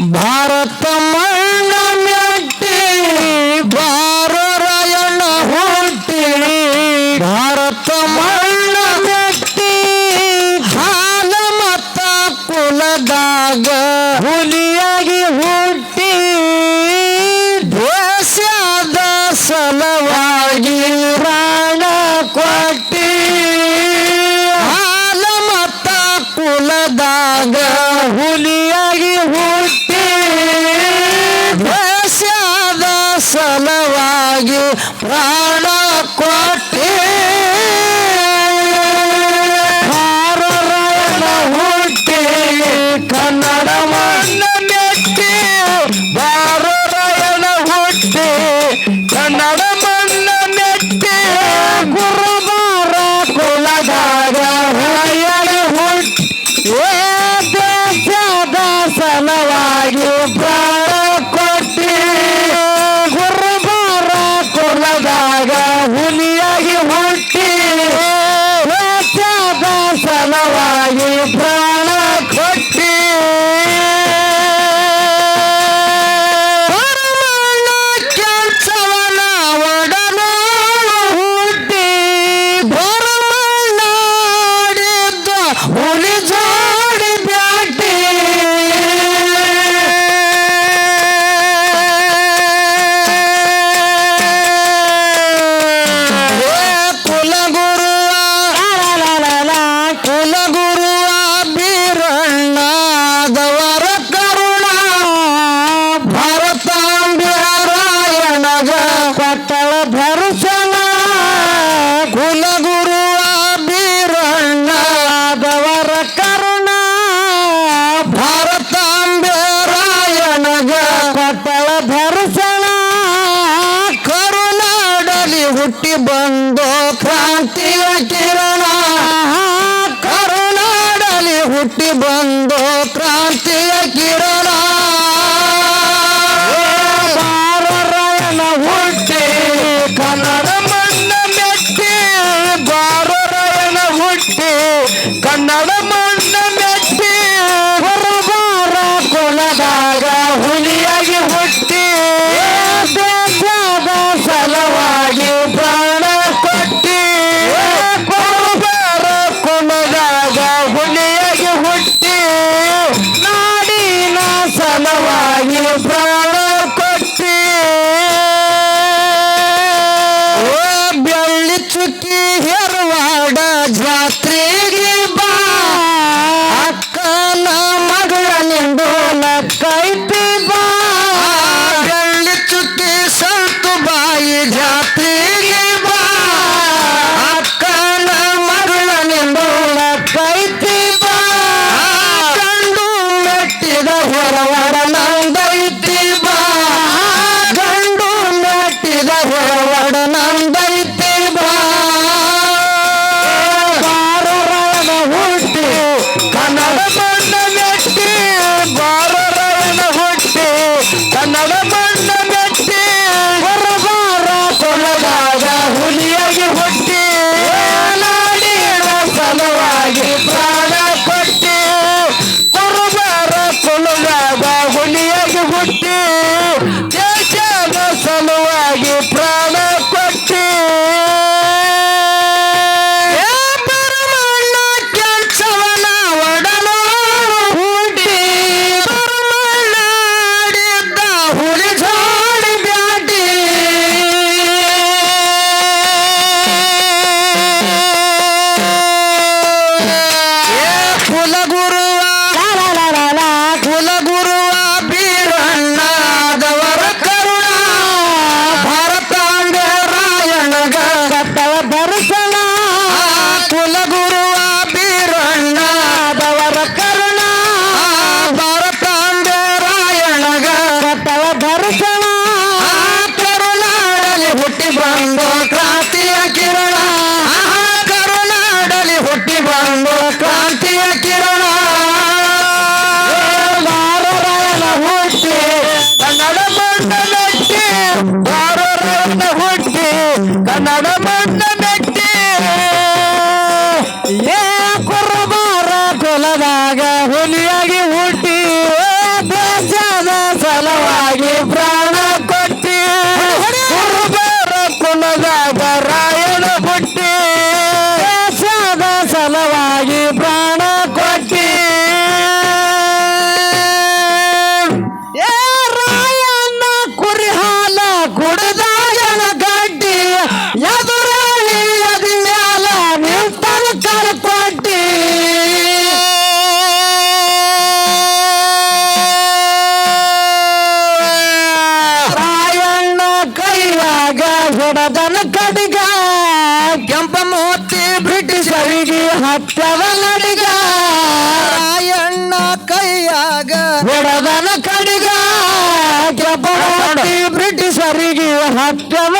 भारत ಒಡದನ ಕಡಿಗ ಬ್ರಿಟಿಷರಿಗೆ ಹತ್ತವ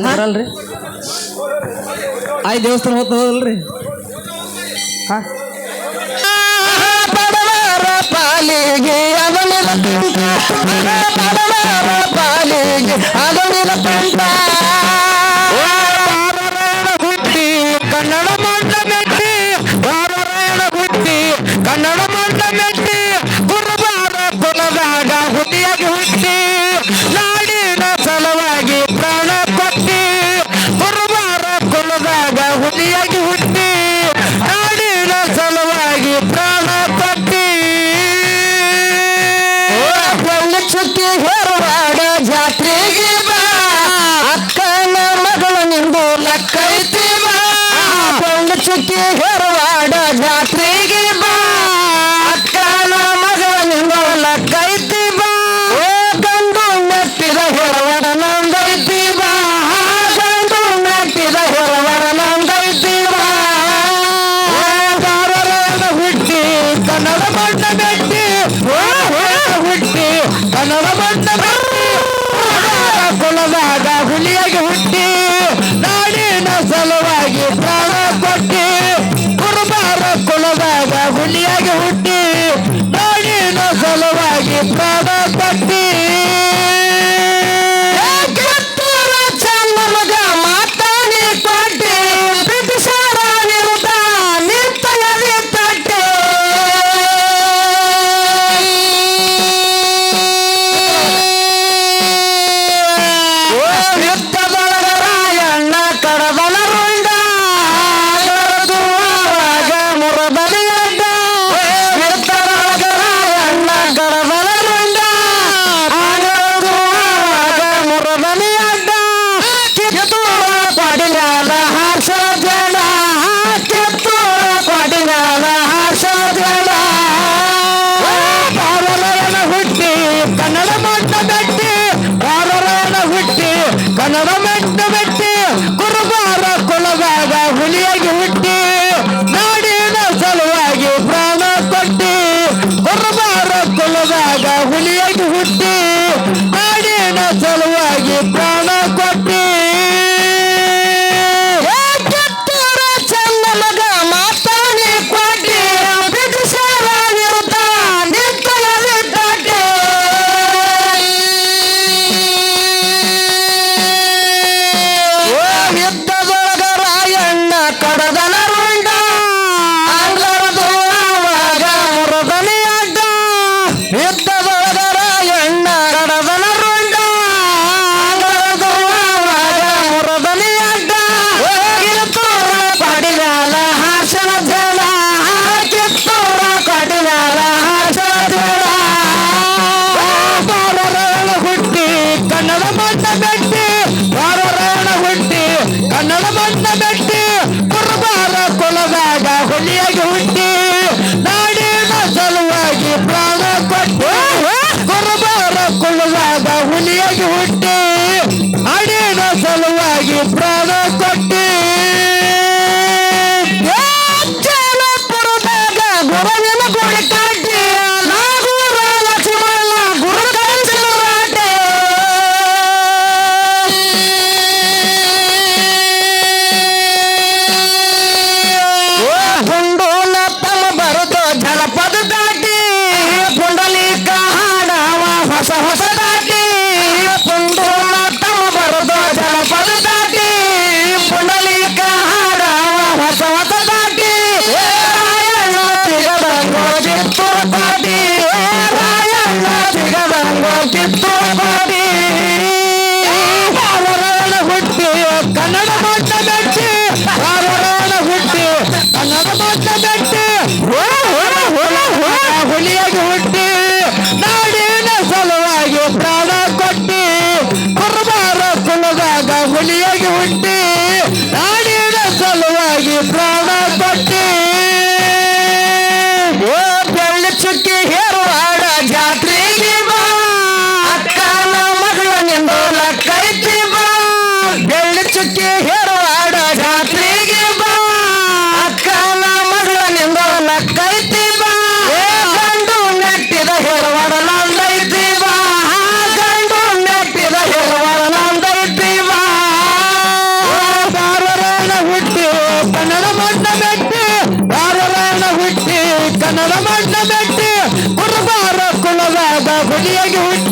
ಅಲ್ಲಿ ಬರಲ್ರಿ ಆಯ್ ದೇವಸ್ಥಾನ ಹೋಗ್ತದಲ್ರಿ ಹಾಂ ಪಾಲಿಗೆ ಪಾಲಿಗೆ ಅದನಿಲ್ಲ ಹುಟ್ಟಿ ಕನ್ನಡ சொல்லியது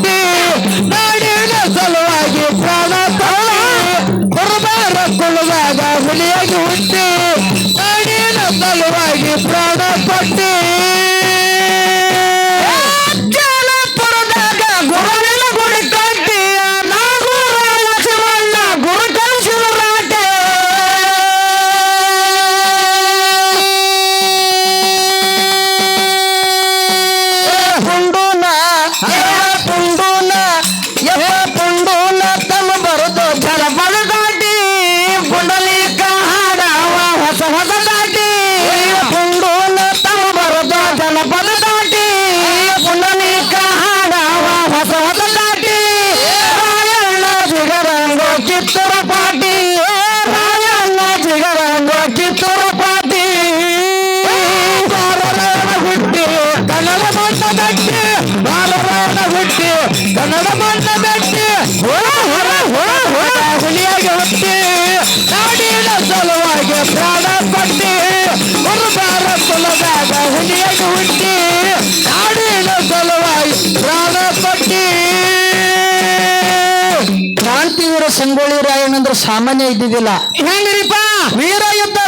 ಅಂದ್ರೆ ಸಾಮಾನ್ಯ ಇದ್ದಿದ್ದಿಲ್ಲ. ಹೆಂಗ್ರಿಪ್ಪ ವೀರ ಯುದ್ಧ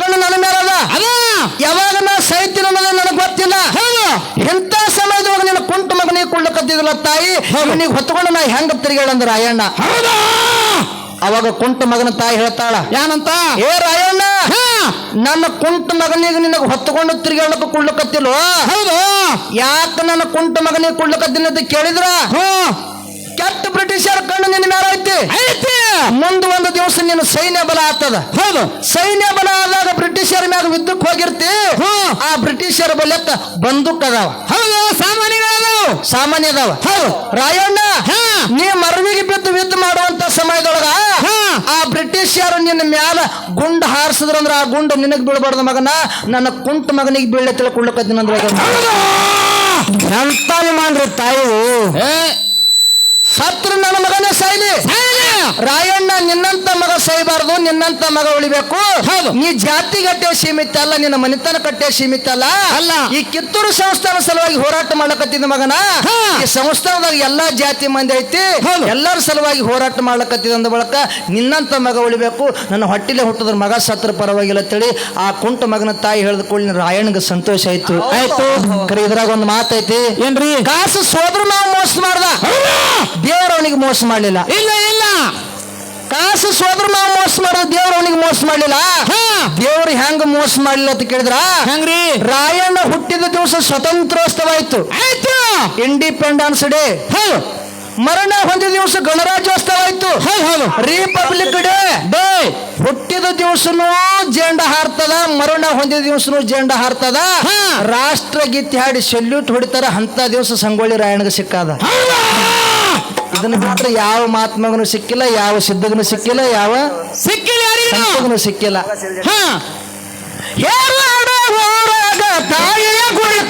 ಕಣ್ಣು ನನ್ನ ಮೇಲದ ಯಾವಾಗ ನಾ ಸಾಯ್ತೀನಿ ನನಗೆ ಗೊತ್ತಿಲ್ಲ. ಎಂತ ಸಮಯದೊಳಗೆ ನಿನ್ನ ಕುಂಟು ಮಗನಿಗೆ ಕೊಳ್ಳಕತ್ತಿದ್ದಿಲ್ಲ ತಾಯಿ. ನೀವು ಹೊತ್ಕೊಂಡು ನಾ ಹೆಂಗ ಅಂದ್ರ ರಾಯಣ್ಣ? ಅವಾಗ ಕುಂಟು ಮಗನ ತಾಯಿ ಹೇಳ್ತಾಳ. ಏನಂತ ಏ ರಾಯಣ್ಣ! ನನ್ನ ಕುಂಟ ಮಗನಿಗೆ ನಿನಗೆ ಹೊತ್ತುಕೊಂಡು ತಿರುಗಾಡಕ್ಕೆ ಕುಳ್ಳಕತ್ತಿಲ್ವ ಹೌದು! ಯಾಕೆ ನನ್ನ ಕುಂಟು ಮಗನಿಗೆ ಕುಳ್ಳಕತ್ತಿಲ್ಲ ಅಂತ ಕೇಳಿದ್ರ? ಕೆಟ್ಟ ಬ್ರಿಟಿಷರ ಕಣ್ಣು ನಿನ್ನ ಮೇಲೆ ಐತಿ. ಮುಂದ ಒಂದು ದಿವಸ ನಿನ್ನ ಸೈನ್ಯ ಬಲ ಆಗ್ತದ. ಹೌದು. ಸೈನ್ಯ ಬಲ ಆದಾಗ ಬ್ರಿಟಿಷರ ಮ್ಯಾಗ ಯುದ್ಧಕ್ಕೆ ಹೋಗಿರ್ತಿ. ಆ ಬ್ರಿಟಿಷರ ಬಲತ್ತ ಬಂದೂಕ್ ಅದಾವ. ಹೌದು ಸಾಮಾನ್ಯ ಸಾಮಾನ್ಯ ಅದಾವ. ಹೌದು. ರಾಯಣ್ಣ ನೀ ಮರವಿಗೆ ಬಿದ್ದು ಯುದ್ಧ ಮಾಡುವಂತ ಸಮಯದೊಳಗ ಆ ಬ್ರಿಟಿಷರು ನಿನ್ನ ಮ್ಯಾಲ ಗುಂಡು ಹಾರಿಸಿದ್ರಂದ್ರ ಆ ಗುಂಡು ನಿನಗೆ ಬೀಳ್ಬಾರ್ದು ಮಗನ. ನನ್ನ ಕುಂಟು ಮಗನಿಗೆ ಬೀಳ ತಿಳ್ಕೊಳ್ಳಕತ್ತಿನಂದ್ರ ಎಂತ ಮಾಡ್ರಿ ತಾಯಿ? ಸತ್ರ ನನ್ನ ಮಗನೇ ಸೈಲಿ ರಾಯಣ್ಣ. ನಿನ್ನಂತ ಮಗ ಸೋಯಬಾರದು ನಿನ್ನಂತ ಮಗ ಉಳಿಬೇಕು. ಹೌದು. ನೀ ಜಾತಿ ಕಟ್ಟೆ ಸೀಮಿತ ಅಲ್ಲ ನಿನ್ನ ಮನೆತನ ಕಟ್ಟೆ ಸೀಮಿತ ಅಲ್ಲ. ಅಲ್ಲ. ಈ ಕಿತ್ತೂರು ಸಂಸ್ಥಾನ ಸಲುವಾಗಿ ಹೋರಾಟ ಮಾಡಕತ್ತಿದ್ದ ಮಗನ. ಈ ಸಂಸ್ಥಾನದಾಗ ಎಲ್ಲಾ ಜಾತಿ ಮಂದಿ ಐತಿ. ಎಲ್ಲರ ಸಲುವಾಗಿ ಹೋರಾಟ ಮಾಡ್ಲಕತ್ತಿದ ಅಂದ ಬಳಕ ನಿನ್ನಂತ ಮಗ ಉಳಿಬೇಕು. ನನ್ನ ಹೊಟ್ಟಿಲೆ ಹುಟ್ಟಿದ್ರ ಮಗ ಸತ್ರ ಪರವಾಗಿಲ್ಲ ತಿಳಿ ಆ ಕುಂಟ ಮಗನ ತಾಯಿ ಹೇಳಿದ ಕೂಡಲೇ ರಾಯಣ್ಣಗೆ ಸಂತೋಷ ಆಯ್ತು. ಆಯ್ತು. ಕರೆ ಇದ್ರಾಗ ಒಂದು ಮಾತೈತಿ. ಏನ್ರಿ? ಕಾಸು ಸೋದ್ರ ನಾವು ಮೋಸ ಮಾಡ್ದ. ದೇವ್ರ ಅವನಿಗೆ ಮೋಸ ಮಾಡ್ಲಿಲ್ಲ. ಇಲ್ಲ ಇಲ್ಲ. ಕಾಸು ಸೋದ್ರ ನಾವು ಮೋಸ ಮಾಡೋ ದೇವ್ರ ಅವನಿಗೆ ಮೋಸ ಮಾಡ್ಲಿಲ್ಲ? ಹಾ. ದೇವ್ರು ಹೆಂಗ ಮೋಸ ಮಾಡ್ಲಿಲ್ಲ ಅಂತ ಕೇಳಿದ್ರ? ಹೆಂಗ್ರಿ? ರಾಯಣ್ಣ ಹುಟ್ಟಿದ ದಿವಸ ಸ್ವತಂತ್ರೋತ್ಸವ ಆಯ್ತು. ಆಯ್ತು. ಇಂಡಿಪೆಂಡೆನ್ಸ್ ಡೇ ಮರಣ ಹೊಂದಿದ ದಿವಸ ಗಣರಾಜ್ಯೋತ್ಸವ ಆಯ್ತು. ರಿಪಬ್ಲಿಕ್ ಡೇ ಡೇ ಹುಟ್ಟಿದ ದಿವಸನೂ ಜೇಂಡ ಹಾರ್ತದ ಮರಣ ಹೊಂದಿದ ದಿವಸನೂ ಜೇಂಡ ಹಾರ್ತದ. ರಾಷ್ಟ್ರ ರಾಷ್ಟ್ರಗೀತೆ ಹಾಡಿ ಸೆಲ್ಯೂಟ್ ಹೊಡಿತಾರ ಅಂತ ದಿವಸ ಸಂಗೊಳ್ಳಿ ರಾಯಣ್ಣಗೆ ಸಿಕ್ಕಾದ. ಇದನ್ನ ಬಿಟ್ಟರೆ ಯಾವ ಮಹಾತ್ಮಗನು ಸಿಕ್ಕಿಲ್ಲ ಯಾವ ಸಿದ್ಧಗನು ಸಿಕ್ಕಿಲ್ಲ ಯಾವ ಸಿಕ್ಕಿಲ್ಲ ಯಾರಿಗೂ? ಸಿಕ್ಕಿಲ್ಲ. ಹಾ ಊರಾಗ ತಾಯಿಯ ಗುಡಿ